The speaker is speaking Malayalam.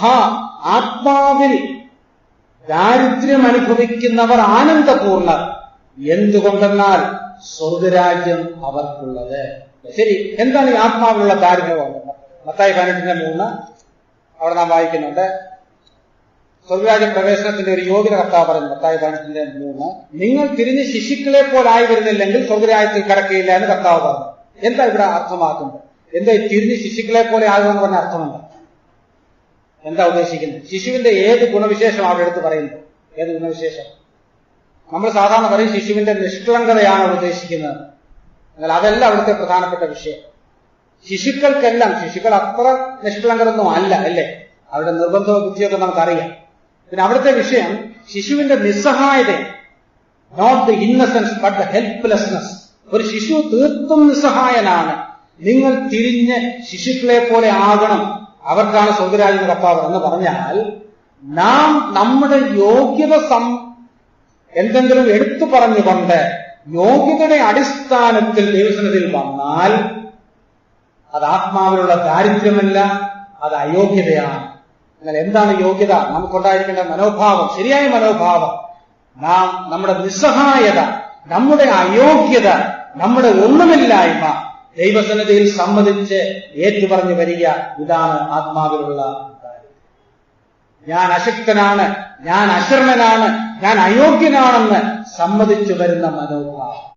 ഹാ ആത്മാവിൽ ദാരിദ്ര്യം അനുഭവിക്കുന്നവർ ആനന്ദപൂർണർ എന്തുകൊണ്ടെന്നാൽ സ്വർഗരാജ്യം അവർക്കുള്ളത്. ശരി എന്താണ് ഈ ആത്മാവിലുള്ള ദാരിദ്ര്യം? മത്തായി പതിനെട്ടിന്റെ മൂന്ന് അവിടെ നാം വായിക്കുന്നുണ്ട്. സ്വർഗരാജ്യ പ്രവേശനത്തിന്റെ ഒരു യോഗ്യത കർത്താവ് പറഞ്ഞു മത്തായി പതിനെട്ടിന്റെ മൂന്ന് നിങ്ങൾ തിരിഞ്ഞ് ശിശുക്കളെ പോലായി വരുന്നില്ലെങ്കിൽ സ്വർഗരാജ്യത്തിൽ കടക്കുകയില്ല എന്ന് കർത്താവ് പറഞ്ഞു. എന്താ ഇവിടെ അർത്ഥമാക്കുന്നത്? എന്താ തിരിഞ്ഞ് ശിശുക്കളെ പോലെ ആകുമെന്ന് പറഞ്ഞ അർത്ഥമുണ്ട്? എന്താ ഉദ്ദേശിക്കുന്നത്? ശിശുവിന്റെ ഏത് ഗുണവിശേഷം അവിടെ എടുത്ത് പറയുന്നത് ഏത് ഗുണവിശേഷം? നമ്മൾ സാധാരണ പറയും ശിശുവിന്റെ നിഷ്കളങ്കതയാണ് ഉദ്ദേശിക്കുന്നത്. എന്നാൽ അതല്ല അവിടുത്തെ പ്രധാനപ്പെട്ട വിഷയം. ശിശുക്കൾക്കെല്ലാം ശിശുക്കൾ അത്ര നിഷ്കളങ്കരൊന്നും അല്ല അല്ലേ? അവരുടെ നിർബന്ധ ബുദ്ധിയൊക്കെ നമുക്കറിയാം. പിന്നെ അവിടുത്തെ വിഷയം ശിശുവിന്റെ നിസ്സഹായത. Not the innocence but the helplessness ഒരു ശിശു തീർത്തും നിസ്സഹായനാണ്. നിങ്ങൾ തിരിഞ്ഞ് ശിശുക്കളെ പോലെ ആകണം. അവർക്കാണ് സ്വന്തരാജ്യം കർത്താവ് എന്ന് പറഞ്ഞാൽ നാം നമ്മുടെ യോഗ്യത സം എന്തെങ്കിലും എടുത്തു പറഞ്ഞുകൊണ്ട് യോഗ്യതയുടെ അടിസ്ഥാനത്തിൽ ദൈവസനത്തിൽ വന്നാൽ അത് ആത്മാവിലുള്ള ദാരിദ്ര്യമല്ല അത് അയോഗ്യതയാണ്. എന്നാൽ എന്താണ് യോഗ്യത? നമുക്കുണ്ടായിരിക്കേണ്ട മനോഭാവം ശരിയായ മനോഭാവം. നാം നമ്മുടെ നിസ്സഹായത നമ്മുടെ അയോഗ്യത നമ്മുടെ ഒന്നുമില്ലായ്മ ദൈവസന്നിധിയിൽ സമ്മതിച്ച് ഏറ്റുപറഞ്ഞു വരിക ഇതാണ് ആത്മാവിലുള്ള കാര്യം. ഞാൻ അശക്തനാണ് ഞാൻ അശരണനാണ് ഞാൻ അയോഗ്യനാണെന്ന് സമ്മതിച്ചു വരുന്ന മനോഭാവം.